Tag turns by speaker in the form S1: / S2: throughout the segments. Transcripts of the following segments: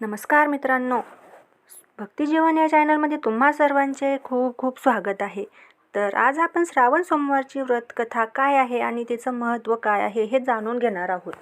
S1: नमस्कार मित्रांनो. भक्तिजीवन या चॅनलमध्ये तुम्हा सर्वांचे खूप खूप स्वागत आहे. तर आज आपण श्रावण सोमवारची व्रतकथा काय आहे आणि तिचं महत्त्व काय आहे हे जाणून घेणार आहोत.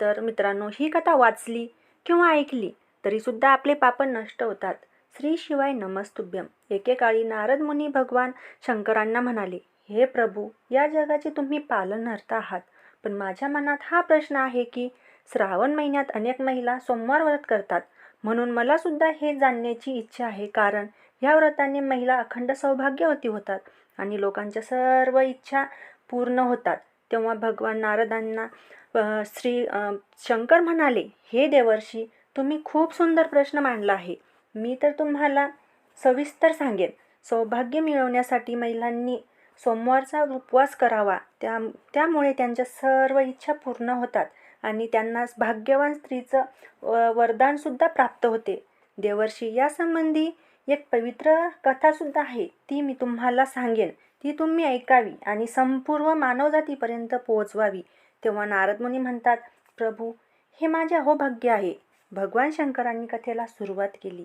S1: तर मित्रांनो ही कथा वाचली किंवा ऐकली तरीसुद्धा आपले पाप नष्ट होतात. श्री शिवाय नमस्तुभ्यम. एकेकाळी नारद मुनी भगवान शंकरांना म्हणाले हे प्रभू या जगाचे तुम्ही पालनकर्ता आहात. पण माझ्या मनात हा प्रश्न आहे की श्रावण महिन्यात अनेक महिला सोमवार व्रत करतात. म्हणून मला सुद्धा हे जाणण्याची इच्छा आहे. कारण या व्रताने महिला अखंड सौभाग्यवती होतात आणि लोकांच्या सर्व इच्छा पूर्ण होतात. तेव्हा भगवान नारदांना श्री शंकर म्हणाले हे देवर्षी तुम्ही खूप सुंदर प्रश्न मांडला आहे. मी तर तुम्हाला सविस्तर सांगेन. सौभाग्य मिळवण्यासाठी महिलांनी सोमवारचा उपवास करावा. त्या त्यामुळे त्यांच्या सर्व इच्छा पूर्ण होतात. आणि त्यांना भाग्यवान स्त्रीचं व- वरदानसुद्धा प्राप्त होते. देवर्षी यासंबंधी एक पवित्र कथासुद्धा आहे. ती मी तुम्हाला सांगेन. ती तुम्ही ऐकावी आणि संपूर्ण मानवजातीपर्यंत पोहोचवावी. तेव्हा नारद मुनी म्हणतात प्रभू हे माझे अहोभाग्य आहे. भगवान शंकरांनी कथेला सुरुवात केली.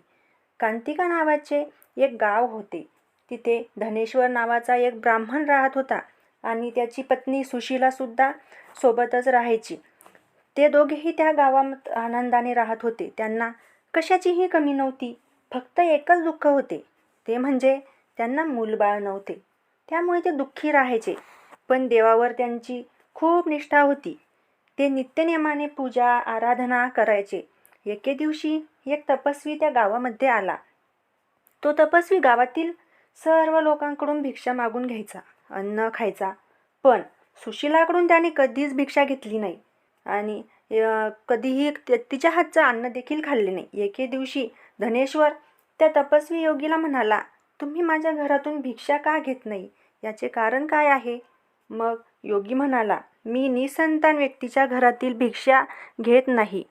S1: कांतिका नावाचे एक गाव होते. तिथे धनेश्वर नावाचा एक ब्राह्मण राहत होता आणि त्याची पत्नी सुशीलासुद्धा सोबतच राहायची. ते दोघेही त्या गावात आनंदाने राहत होते. त्यांना कशाचीही कमी नव्हती फक्त एकच दुःख होते. ते म्हणजे त्यांना मूलबाळ नव्हते. त्यामुळे ते दुःखी राहायचे. पण देवावर त्यांची खूप निष्ठा होती. ते नित्यनियमाने पूजा आराधना करायचे. एके दिवशी एक तपस्वी त्या गावामध्ये आला. तो तपस्वी गावातील सर्व लोकांकडून भिक्षा मागून घ्यायचा अन्न खायचा. पण सुशिलाकडून त्याने कधीच भिक्षा घेतली नाही. आणि कधीही तिच्या हातचं अन्न देखील खाल्ले नाही. एके दिवशी धनेश्वर त्या तपस्वी योगीला म्हणाला तुम्ही माझ्या घरातून भिक्षा का घेत नाही? याचे कारण काय आहे? मग योगी म्हणाला मी निसंतान व्यक्तीच्या घरातील भिक्षा घेत नाही.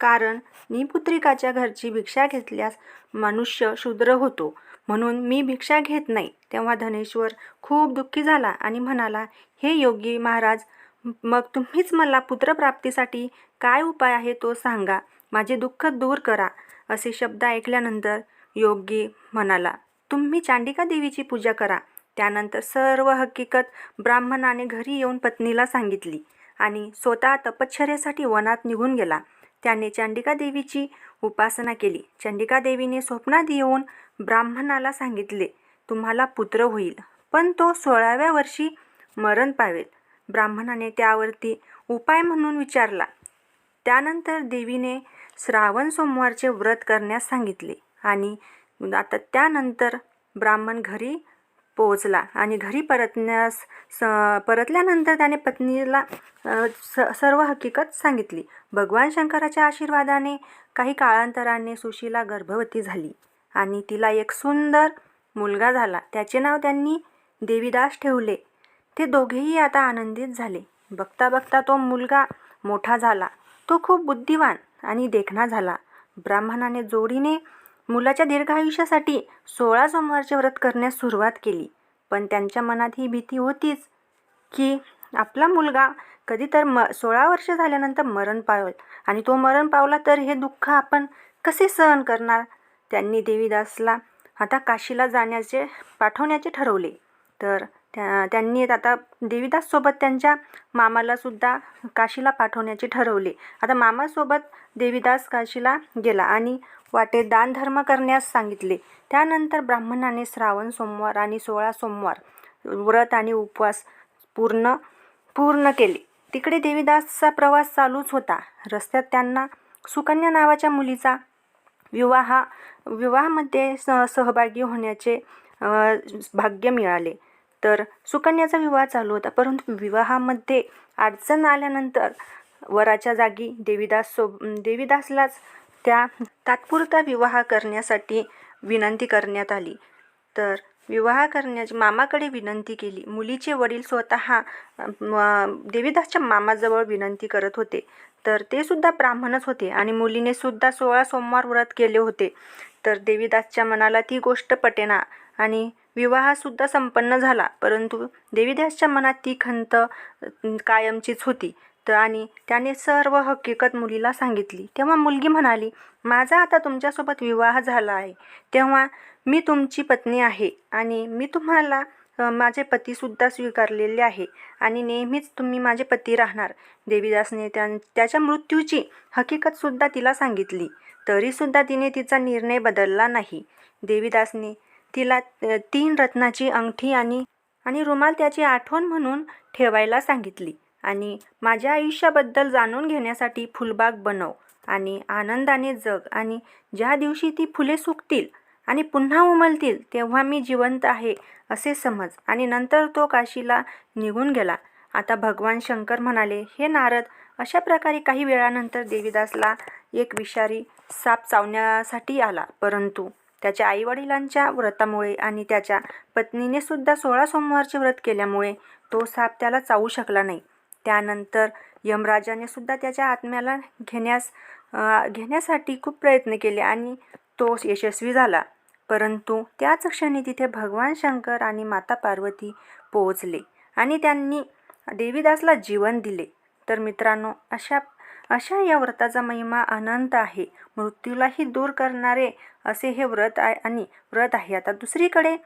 S1: कारण निपुत्रिकाच्या घरची भिक्षा घेतल्यास मनुष्य शूद्र होतो. म्हणून मी भिक्षा घेत नाही. तेव्हा धनेश्वर खूप दुःखी झाला आणि म्हणाला हे योगी महाराज मग तुम्हीच मला पुत्रप्राप्तीसाठी काय उपाय आहे तो सांगा. माझे दुःख दूर करा असे शब्द ऐकल्यानंतर योगी म्हणाला तुम्ही चांडिका देवीची पूजा करा. त्यानंतर सर्व हकीकत ब्राह्मणाने घरी येऊन पत्नीला सांगितली आणि स्वतः तपश्चर्यासाठी वनात निघून गेला. त्याने चंडिका देवीची उपासना केली. चंडिका देवीने स्वप्नात येऊन ब्राह्मणाला सांगितले तुम्हाला पुत्र होईल पण तो सोळाव्या वर्षी मरण पावेल. ब्राह्मणाने त्यावरती उपाय म्हणून विचारला. त्यानंतर देवीने श्रावण सोमवारचे व्रत करण्यास सांगितले आणि आता त्यानंतर ब्राह्मण घरी पोहोचला आणि घरी परतण्यास स परतल्यानंतर त्याने पत्नीला स सर्व हकीकत सांगितली. भगवान शंकराच्या आशीर्वादाने काही काळांतराने सुशीला गर्भवती झाली आणि तिला एक सुंदर मुलगा झाला. त्याचे नाव त्यांनी देवीदास ठेवले. ते दोघेही आता आनंदित झाले. बघता बघता तो मुलगा मोठा झाला. तो खूप बुद्धिवान आणि देखणा झाला. ब्राह्मणाने जोडीने मुलाच्या दीर्घायुष्यासाठी सोळा सोमवारचे व्रत करण्यास सुरुवात केली. पण त्यांच्या मनात ही भीती होतीच की आपला मुलगा कधी तर म सोळा वर्ष झाल्यानंतर मरण पावेल आणि तो मरण पावला तर हे दुःख आपण कसे सहन करणार? त्यांनी देवीदासला आता काशीला जाण्याचे पाठवण्याचे ठरवले. तर त्या त्यांनी आता देवीदाससोबत त्यांच्या मामालासुद्धा काशीला पाठवण्याचे ठरवले. आता मामासोबत देवीदास काशीला गेला आणि वाटेत दानधर्म करण्यास सांगितले. त्यानंतर ब्राह्मणाने श्रावण सोमवार आणि सोळा सोमवार व्रत आणि उपवास पूर्ण पूर्ण केले. तिकडे देवीदासचा प्रवास चालूच होता. रस्त्यात त्यांना सुकन्या नावाच्या मुलीचा विवाह विवाहामध्ये स सहभागी होण्याचे भाग्य मिळाले. तर सुकन्याचा विवाह चालू होता. परंतु विवाहामध्ये अडचण आल्यानंतर वराच्या जागी देवीदास सो देवीदासलाच त्या तात्पुरता विवाह करण्यासाठी विनंती करण्यात आली. तर विवाह करण्याची मामाकडे विनंती केली. मुलीचे वडील स्वतः देवीदासच्या मामाजवळ विनंती करत होते. तर ते सुद्धा ब्राह्मणच होते आणि मुलीने सुद्धा सोळा सोमवार व्रत केले होते. तर देवीदासच्या मनाला ती गोष्ट पटेना आणि विवाहसुद्धा संपन्न झाला परंतु देवीदासच्या मनात ती खंत कायमचीच होती. तर आणि त्याने सर्व हकीकत मुलीला सांगितली. तेव्हा मुलगी म्हणाली माझा आता तुमच्यासोबत विवाह झाला आहे. तेव्हा मी तुमची पत्नी आहे आणि मी तुम्हाला माझे पतीसुद्धा स्वीकारलेले आहे आणि नेहमीच तुम्ही माझे पती राहणार. देवीदासने त्या त्याच्या मृत्यूची हकीकतसुद्धा तिला सांगितली. तरीसुद्धा तिने तिचा निर्णय बदलला नाही. देवीदासने तिला तीन रत्नाची अंगठी आणि आणि रुमाल त्याची आठवण म्हणून ठेवायला सांगितली. आणि माझ्या आयुष्याबद्दल जाणून घेण्यासाठी फुलबाग बनव आणि आनंदाने जग आणि ज्या दिवशी ती फुले सुकतील आणि पुन्हा उमलतील तेव्हा मी जिवंत आहे असे समज. आणि नंतर तो काशीला निघून गेला. आता भगवान शंकर म्हणाले हे नारद अशा प्रकारे काही वेळानंतर देवीदासला एक विषारी साप चावण्यासाठी आला परंतु त्याच्या आईवडिलांच्या व्रतामुळे आणि त्याच्या पत्नीने सुद्धा सोळा सोमवारचे व्रत केल्यामुळे तो साप त्याला चावू शकला नाही. त्यानंतर यमराजाने सुद्धा त्याच्या आत्म्याला घेण्यास घेण्यासाठी खूप प्रयत्न केले आणि तो यशस्वी झाला. परंतु त्याच क्षणी तिथे भगवान शंकर आणि माता पार्वती पोहोचले आणि त्यांनी देवीदासला जीवन दिले. तर मित्रांनो अशा अशा या व्रताचा महिमा अनंत आहे. मृत्यूलाही दूर करणारे असे हे व्रत आहे आणि व्रत आहे. आता दुसरीकडे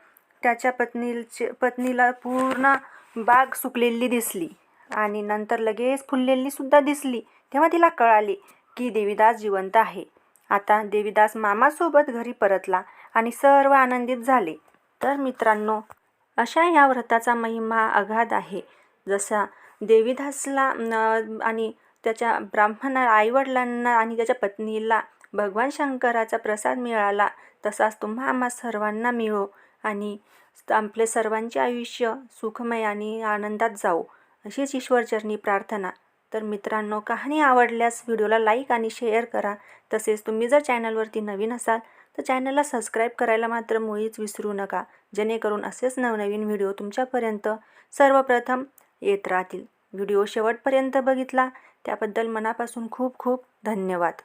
S1: त्याच्या पत्नीचे पत्नीला पूर्ण बाग सुकलेली दिसली आणि नंतर लगेच फुललेली सुद्धा दिसली. तेव्हा तिला कळाले की देवीदास जिवंत आहे. आता देवीदास मामासोबत घरी परतला आणि सर्व आनंदित झाले. तर मित्रांनो अशा या व्रताचा महिमा अगाध आहे. जसा देवीदासला आणि त्याच्या ब्राह्मणा आईवडिलांना आणि त्याच्या पत्नीला भगवान शंकराचा प्रसाद मिळाला तसाच तुम्हा आम्हा सर्वांना मिळो आणि आपले सर्वांचे आयुष्य सुखमय आणि आनंदात जाऊ अशीच ईश्वरचरणी प्रार्थना. तर मित्रांनो कहाणी आवडल्यास व्हिडिओला लाईक आणि शेअर करा. तसेच तुम्ही जर चॅनलवरती नवीन असाल तर चॅनलला सबस्क्राईब करायला मात्र मुळीच विसरू नका. जेणेकरून असेच नवनवीन व्हिडिओ तुमच्यापर्यंत सर्वप्रथम येत राहतील. व्हिडिओ शेवटपर्यंत बघितला त्याबद्दल मनापासून खूप खूप धन्यवाद.